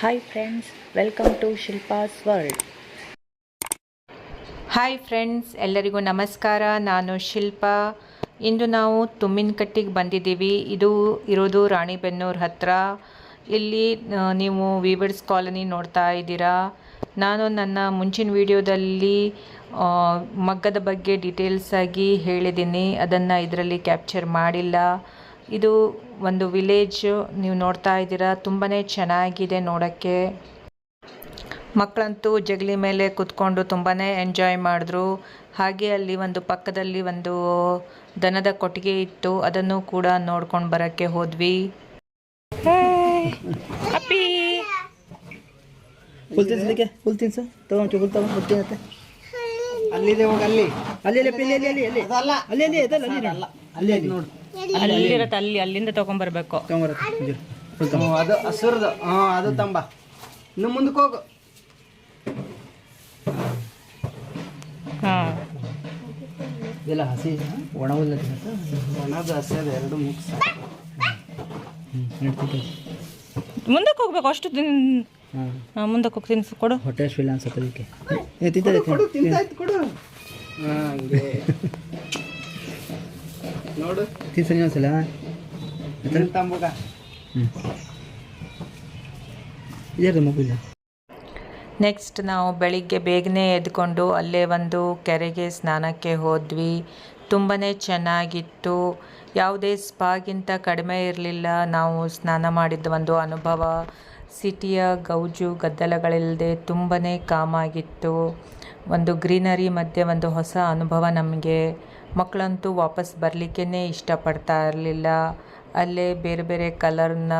Hi friends welcome to Shilpa's world hi friends ಎಲ್ಲರಿಗೂ ನಮಸ್ಕಾರ. ನಾನು ಶಿಲ್ಪಾ. ಇಂದು ನಾವು ತುಮ್ಮಿನಕಟ್ಟಿಗೆ ಬಂದಿದ್ದೀವಿ. ಇದು ಇರೋದು ರಾಣಿಬೆನ್ನೂರು ಹತ್ರ. ಇಲ್ಲಿ ನೀವು ವಿವರ್ಸ್ ಕಾಲನಿ ನೋಡ್ತಾ ಇದ್ದೀರಾ. ನಾನು ನನ್ನ ಮುಂಚಿನ ವಿಡಿಯೋದಲ್ಲಿ ಮಗ್ಗದ ಬಗ್ಗೆ ಡೀಟೇಲ್ಸ್ ಆಗಿ ಹೇಳಿದ್ದೀನಿ. ಅದನ್ನು ಇದರಲ್ಲಿ ಕ್ಯಾಪ್ಚರ್ ಮಾಡಿಲ್ಲ. ಇದು ಒಂದು ವಿಲೇಜ್ ನೀವು ನೋಡ್ತಾ ಇದ್ದೀರಾ ತುಂಬಾ ಚೆನ್ನಾಗಿದೆ ನೋಡೋಕ್ಕೆ. ಮಕ್ಕಳಂತೂ ಜಗಲಿ ಮೇಲೆ ಕುತ್ಕೊಂಡು ತುಂಬಾ ಎಂಜಾಯ್ ಮಾಡಿದ್ರು. ಹಾಗೆ ಅಲ್ಲಿ ಒಂದು ಪಕ್ಕದಲ್ಲಿ ಒಂದು ದನದ ಕೊಟ್ಟಿಗೆ ಇತ್ತು ಅದನ್ನು ಕೂಡ ನೋಡ್ಕೊಂಡು ಬರೋಕ್ಕೆ ಹೋದ್ವಿ. ಅಪ್ಪಿ ಅಲ್ಲಿ. ಅಲ್ಲಿ ಅಲ್ಲಿ ಅಲ್ಲಿ ಅಲ್ಲಿ ಅಲ್ಲಿ ಅಲ್ಲಿ. ಅಲ್ಲಿ ತಿನ್ನತ್ತೆ ಅಲ್ಲಿದೆ ಹೋಗಿ ಅಲ್ಲಿ. ಅಲ್ಲಿರತ್ತೆ ಅಲ್ಲಿ ಅಲ್ಲಿಂದ ತಗೊಂಬರ್ಬೇಕು. ತಗೊಂಬರತ್ತೆ. ಅದು ಹಸುರ್ದು. ಹಾ ಅದು ತಂಬ. ಇನ್ನು ಮುಂದಕ್ಕೆ ಹೋಗು. ಹಾಂ. ಇಲ್ಲ ಹಸಿ ಒಣ ಹುಲ್ಲ ಒಣದು ಹಸದು ಎರಡು ಮಿಕ್ಸ್. ಮುಂದಕ್ಕೆ ಹೋಗ್ಬೇಕು ಅಷ್ಟು ದಿನ ಹಾಂ. ಮುಂದಕ್ಕೆ ಹೋಗಿ ತಿನ್ಸು ಕೊಡು. ಹೊಟ್ಟೆ ಇಲ್ಲ ಅನ್ಸತ್ತೆ ಅದಕ್ಕೆ. ಏ ಕೊಡು ತಿಂತಾಯ್ತು ಕೊಡು. ಹಾ ಹಂಗೆ. ನೋಡು. ಒಂದ್ಸಲ ನಿನ್ ತಂಬುಗ ಹ್ಞೂ ಇದೇ? ನೆಕ್ಸ್ಟ್ ನಾವು ಬೆಳಿಗ್ಗೆ ಬೇಗನೆ ಎದ್ಕೊಂಡು ಅಲ್ಲೇ ಒಂದು ಕೆರೆಗೆ ಸ್ನಾನಕ್ಕೆ ಹೋದ್ವಿ. ತುಂಬಾ ಚೆನ್ನಾಗಿತ್ತು. ಯಾವುದೇ ಸ್ಪಾಗಿಂತ ಕಡಿಮೆ ಇರಲಿಲ್ಲ. ನಾವು ಸ್ನಾನ ಮಾಡಿದ್ದ ಒಂದು ಅನುಭವ. ಸಿಟಿಯ ಗೌಜು ಗದ್ದಲಗಳಿಲ್ಲದೆ ತುಂಬಾ ಕಾಮಾಗಿತ್ತು. ಒಂದು ಗ್ರೀನರಿ ಮಧ್ಯೆ ಒಂದು ಹೊಸ ಅನುಭವ ನಮಗೆ. ಮಕ್ಕಳಂತೂ ವಾಪಸ್ ಬರಲಿಕ್ಕೇ ಇಷ್ಟಪಡ್ತಾ ಇರಲಿಲ್ಲ. ಅಲ್ಲೇ ಬೇರೆ ಬೇರೆ ಕಲರ್ನ,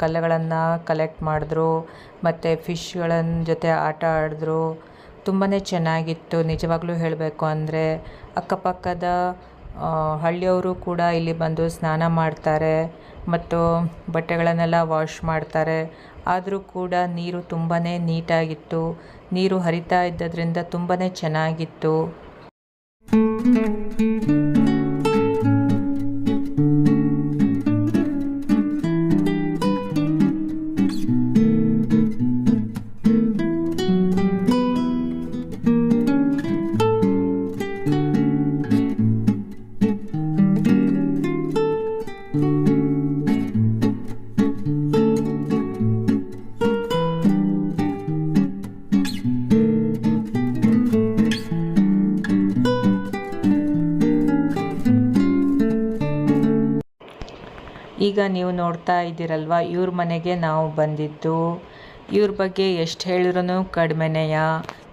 ಕಲ್ಲುಗಳನ್ನು ಕಲೆಕ್ಟ್ ಮಾಡಿದ್ರು, ಮತ್ತು ಫಿಶ್ಗಳನ್ನ ಜೊತೆ ಆಟ ಆಡಿದ್ರು. ತುಂಬಾ ಚೆನ್ನಾಗಿತ್ತು. ನಿಜವಾಗ್ಲೂ ಹೇಳಬೇಕು ಅಂದರೆ ಅಕ್ಕಪಕ್ಕದ ಹಳ್ಳಿಯವರು ಕೂಡ ಇಲ್ಲಿ ಬಂದು ಸ್ನಾನ ಮಾಡ್ತಾರೆ ಮತ್ತು ಬಟ್ಟೆಗಳನ್ನೆಲ್ಲ ವಾಶ್ ಮಾಡ್ತಾರೆ. ಆದರೂ ಕೂಡ ನೀರು ತುಂಬಾ ನೀಟಾಗಿತ್ತು. ನೀರು ಹರಿತಾ ಇದ್ದದ್ರಿಂದ ತುಂಬಾ ಚೆನ್ನಾಗಿತ್ತು. Thank you. ಈಗ ನೀವು ನೋಡ್ತಾ ಇದ್ದೀರಲ್ವ, ಇವ್ರ ಮನೆಗೆ ನಾವು ಬಂದಿದ್ದು. ಇವ್ರ ಬಗ್ಗೆ ಎಷ್ಟು ಹೇಳಿದ್ರೂ ಕಡಿಮೆನೆಯ.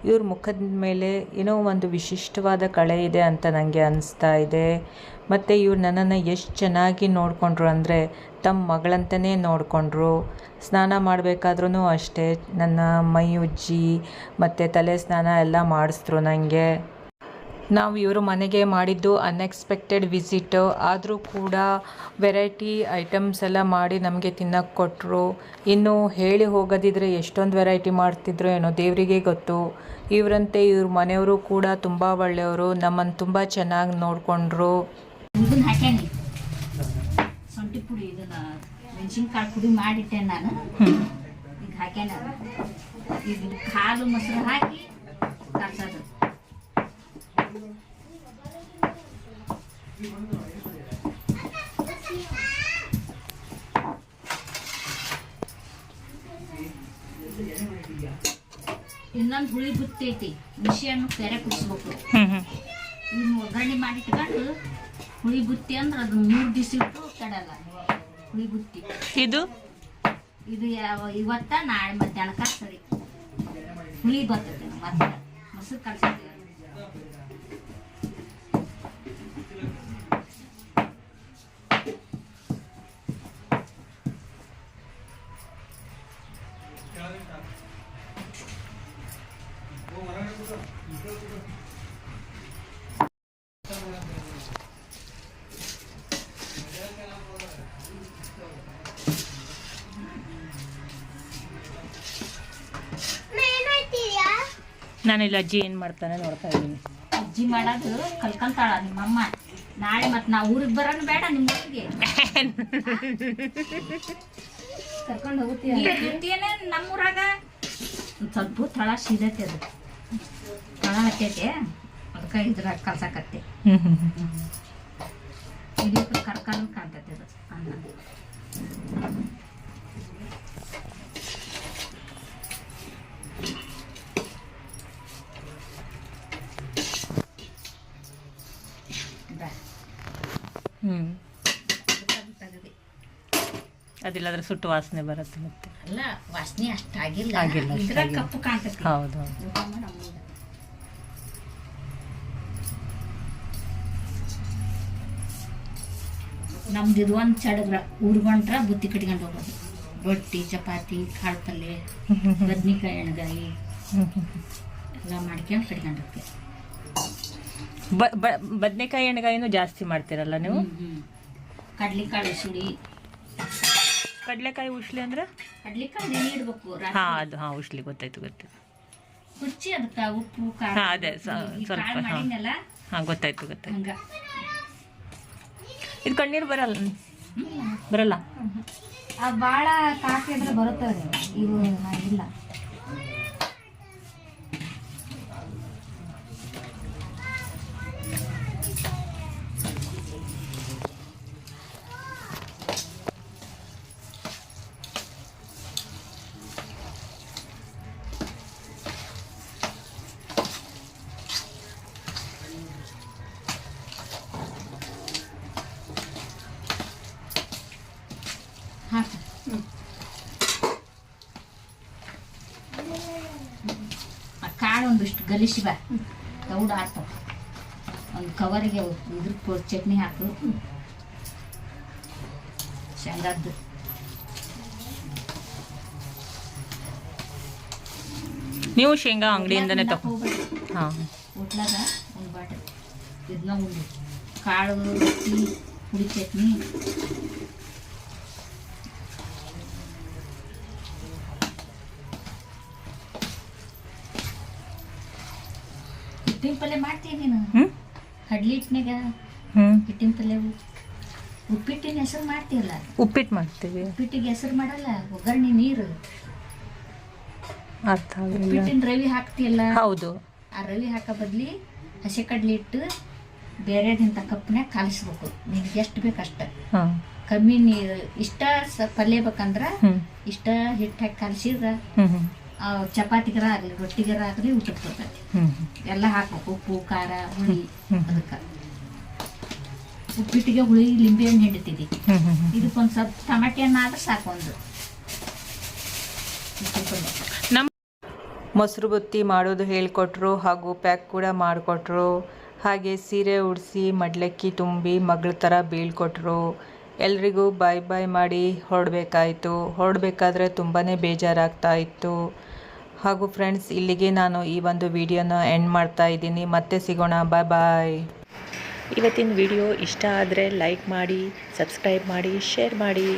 ಇವ್ರ ಮುಖದ ಮೇಲೆ ಏನೋ ಒಂದು ವಿಶಿಷ್ಟವಾದ ಕಳೆ ಇದೆ ಅಂತ ನನಗೆ ಅನಿಸ್ತಾ ಇದೆ. ಮತ್ತು ಇವ್ರು ನನ್ನನ್ನು ಎಷ್ಟು ಚೆನ್ನಾಗಿ ನೋಡಿಕೊಂಡ್ರು ಅಂದರೆ ತಮ್ಮ ಮಗಳಂತನೇ ನೋಡಿಕೊಂಡ್ರು. ಸ್ನಾನ ಮಾಡಬೇಕಾದ್ರೂ ಅಷ್ಟೇ, ನನ್ನ ಮೈ ಉಜ್ಜಿ, ಮತ್ತು ತಲೆ ಸ್ನಾನ ಎಲ್ಲ ಮಾಡಿಸಿದ್ರು ನನಗೆ ನಾವು ಇವರ ಮನೆಗೆ ಮಾಡಿದ್ದು ಅನ್ಎಕ್ಸ್ಪೆಕ್ಟೆಡ್ ವಿಸಿಟ್ ಆದರೂ ಕೂಡ ವೆರೈಟಿ ಐಟಮ್ಸ್ ಎಲ್ಲ ಮಾಡಿ ನಮಗೆ ತಿನ್ನಕ್ಕೆ ಕೊಟ್ಟರು ಇನ್ನು ಹೇಳಿ ಹೋಗೋದಿದ್ರೆ ಎಷ್ಟೊಂದು ವೆರೈಟಿ ಮಾಡ್ತಿದ್ರು ಏನೋ ದೇವರಿಗೆ ಗೊತ್ತು. ಇವರಂತೆ ಇವ್ರ ಮನೆಯವರು ಕೂಡ ತುಂಬ ಒಳ್ಳೆಯವರು. ನಮ್ಮನ್ನು ತುಂಬ ಚೆನ್ನಾಗಿ ನೋಡಿಕೊಂಡ್ರು. ಶುಂಠಿ ಪುಡಿ ಇದನ್ನ ಮೆಣಸಿನ್ಕಾಳು ಪುಡಿ ಮಾಡಿಟ್ಟೆ ನಾನು. ಈಗ ಹಾಕ್ಯಾನ ಇದು ಹಾಲು ಮೊಸರು ಹಾಕಿ ಕಾಸೋದು ಇನ್ನೊಂದು ಹುಳಿ ಬುತ್ತೈತಿ. ಮಿಷಿಯನ್ನು ತೆರೆ ಕುದಿಸ್ಬೇಕು ಇನ್ನು ಒಗ್ಗರಣೆ ಮಾಡಿಟ್ಕೊಂಡು ಹುಳಿ ಬುತ್ತಿ ಅಂದ್ರೆ ಅದು ಮೂರು ದಿವಸ ಇಟ್ಟು ಕೆಡಲ್ಲ ಹುಳಿ ಬುತ್ತಿ. ಇದು? ಇದು ಯಾವ ಇವತ್ತ ನಾಳೆ ಮಧ್ಯಾಹ್ನಕ್ಕೆ ಸರಿ. ಹುಳಿ ಬರ್ತದೆ ಮತ್ತೆ ಮೊಸರು ಕಳ್ಸಿದ್ದೀವಿ ನಾನಿಲ್ಲ ಅಜ್ಜಿ ಏನು ಮಾಡ್ತಾನೆ ನೋಡ್ತಾ ಇದ್ದೀನಿ. ಅಜ್ಜಿ ಮಾಡೋದು ಕಲ್ಕಂತಾಳ ನಿಮ್ಮಮ್ಮ. ನಾಳೆ ಮತ್ತೆ ನಾವು ಊರಿಗೆ ಬರೋಣ ಬೇಡ ನಿಮ್ಮ ಊರಿಗೆ ಕರ್ಕೊಂಡು ಜೊತೆಯೇ ನಮ್ಮೂರಾಗ. ಸ್ವಲ್ಪ ತಳ ಸಿದೈತೆ ಅದು. ತಳ ಹತ್ತೈತೆ ಅದಕ್ಕೆ ಇದ್ರಾಗ ಕಲ್ಸಕತ್ತೆ. ಇಲ್ಲಿ ಕರ್ಕಲ್ ಕಾಣ್ತೈತೆ ಅದು ಅನ್ನ. ಅದಿಲ್ಲಾದ್ರೆ ಸುಟ್ಟು ವಾಸನೆ ಬರುತ್ತೆ ಮತ್ತೆ. ಅಲ್ಲ ವಾಸನೆ ಅಷ್ಟಾಗಿಲ್ಲ ಆಗಿಲ್ಲ, ಕಪ್ಪು ಕಾಣ್ತೈತಿ. ಹೌದು ಹೌದು. ನಮ್ದು ಇದು ಒಂದು ಚಡಗ್ರ ಊರ್ಗೊಂಡ್ರ ಬುತ್ತಿ ಕಟ್ಕೊಂಡು ಹೋಗೋದು. ರೊಟ್ಟಿ ಚಪಾತಿ ಕಾಳು ಪಲ್ಯ ಬದ್ನಿಕಾಯಿ ಎಣ್ಗಾಯಿ ಎಲ್ಲ ಮಾಡ್ಕೊಂಡು ಕಟ್ಕೊಂಡು ಹೋಗ್ತೀವಿ. ಬದನೆಕಾಯಿ ಎಣ್ಗಾಯಿನೂ ಜಾಸ್ತಿ ಮಾಡ್ತೀರಲ್ಲ ನೀವು? ಕಡ್ಲಿಕಾಳು ಉಸುಳಿ. ಕಡ್ಲೆಕಾಯಿ ಉಶ್ಲಿ ಅಂದ್ರೆ? ಕಡ್ಲೆಕಾಯಿ ನೆನೆ ಇಡ್ಬೇಕು ಹಾಂ ಅದು ಹಾ ಉಶ್ಲಿ ಗೊತ್ತಾಯ್ತು ಗೊತ್ತಾಯ್ತು. ಕುಚ್ಚಿ ಅದಕ್ಕೆ ಉಪ್ಪು ಖಾರ ಹಾ, ಅದೇ, ಸ್ವಲ್ಪ, ಹಾ. ಗೊತ್ತಾಯ್ತು ಗೊತ್ತಾಯ್ತು. ಇದು ಕಣ್ಣೀರು ಬರಲ್ಲ. ಬರಲ್ಲ. ಭಾಳ ಕಾಫಿ ಅಂದ್ರೆ ಬರುತ್ತವ್ರಿ ಇವು ಇಲ್ಲ ಗಲಿಸಿ ಬಾ ತೌಡು ಆಡ್ತಾವ ಒಂದು ಕವರಿಗೆ ಇದ್ರ ಚಟ್ನಿ ಹಾಕು ಶೇಂಗಾದ್ದು. ನೀವು ಶೇಂಗಾ ಅಂಗಡಿಯಿಂದನೇ ತಗೋ ಹಾಂ. ಹೋಟ್ಲಾಗ ಒಂದು ಬಾಟಲ್. ಇದನ್ನ ಉಂಡು. ಕಾಳು ರೊಟ್ಟಿ ಹುಳಿ ಚಟ್ನಿ. ಹಿಟ್ಟಿನ ಪಲ್ಯ ಮಾಡ್ತೀನಿ ನೀನು. ಹ್ಞೂ ಕಡ್ಲಿ ಹಿಟ್ಟಿನಾಗ ಹ್ಞೂ ಹಿಟ್ಟಿನ ಪಲ್ಯ ಉಪ್ಪಿಟ್ಟಿನ ಹೆಸರು ಮಾಡ್ತೀಯಲ್ಲ ಉಪ್ಪಿಟ್ಟು ಮಾಡ್ತೀವಿ. ಉಪ್ಪಿಟ್ಟಿಗೆ ಹೆಸರು ಮಾಡಲ್ಲ ಒಗ್ಗರಣೆ ನೀರು. ಅರ್ಥ ಉಪ್ಪಿಟ್ಟಿನ ರವಿ ಹಾಕ್ತಿಯಲ್ಲ? ಹೌದು. ಆ ರವಿ ಹಾಕೋ ಬದ್ಲಿ ಹಸಿ ಕಡ್ಲಿ ಇಟ್ಟು ಬೇರೆದಿಂತ ಕಪ್ನ್ಯಾಗ ಕಾಲಿಸ್ಬೇಕು. ನಿನ್ಗೆ ಎಷ್ಟು ಬೇಕು ಅಷ್ಟ. ಕಮ್ಮಿ ನೀರು ಇಷ್ಟ ಪಲ್ಯ ಬೇಕಂದ್ರ ಇಷ್ಟ ಹಿಟ್ಟು ಹಾಕಿ ಕಲಸಿದ್ರೆ ಚಪಾತಿಗರ ಆಗಲಿ ರೊಟ್ಟಿಗರ ಆಗಲಿ ಊಟಕ್ಕೆ ಬರ್ತೈತಿ ಹ್ಞೂ ಎಲ್ಲ ಹಾಕ್ಬೇಕು ಉಪ್ಪು ಖಾರ ಹುಳಿ. ಅದಕ್ಕೆ. ಉಪ್ಪಿಟ್ಟಿಗೆ ಹುಳಿ ಲಿಂಬೆ ಹಣ್ಣು ಹ್ಞೂ ಇದಕ್ಕೊಂದು ಸ್ವಲ್ಪ ಟಮಾಟೆ ಹಣ್ಣು ಆದ್ರೆ ಸಾಕು ಒಂದು. ಉಪ್ಪಿನ ಪಲ್ಯ. ನಮ್ಮ ಮೊಸರು ಬುತ್ತಿ ಮಾಡೋದು ಹೇಳಿಕೊಟ್ರು ಹಾಗೂ ಪ್ಯಾಕ್ ಕೂಡ ಮಾಡಿಕೊಟ್ರು. ಹಾಗೆ ಸೀರೆ ಉಡಿಸಿ ಮಡ್ಲಕ್ಕಿ ತುಂಬಿ ಮಗಳ ಥರ ಬೀಳ್ಕೊಟ್ರು. ಎಲ್ರಿಗೂ ಬಾಯ್ ಬಾಯ್ ಮಾಡಿ ಹೊರಡಬೇಕಾಯಿತು. ಹೊರಡಬೇಕಾದ್ರೆ ತುಂಬಾ ಬೇಜಾರಾಗ್ತಾ ಇತ್ತು. ಹಾಗೂ ಫ್ರೆಂಡ್ಸ್, ಇಲ್ಲಿಗೆ ನಾನು ಈ ಒಂದು ವಿಡಿಯೋನ ಎಂಡ್ ಮಾಡ್ತಾ ಇದ್ದೀನಿ. ಮತ್ತೆ ಸಿಗೋಣ. ಬಾಯ್ ಬಾಯ್ ಇವತ್ತಿನ ವಿಡಿಯೋ ಇಷ್ಟ ಆದರೆ ಲೈಕ್ ಮಾಡಿ, ಸಬ್ಸ್ಕ್ರೈಬ್ ಮಾಡಿ, ಶೇರ್ ಮಾಡಿ.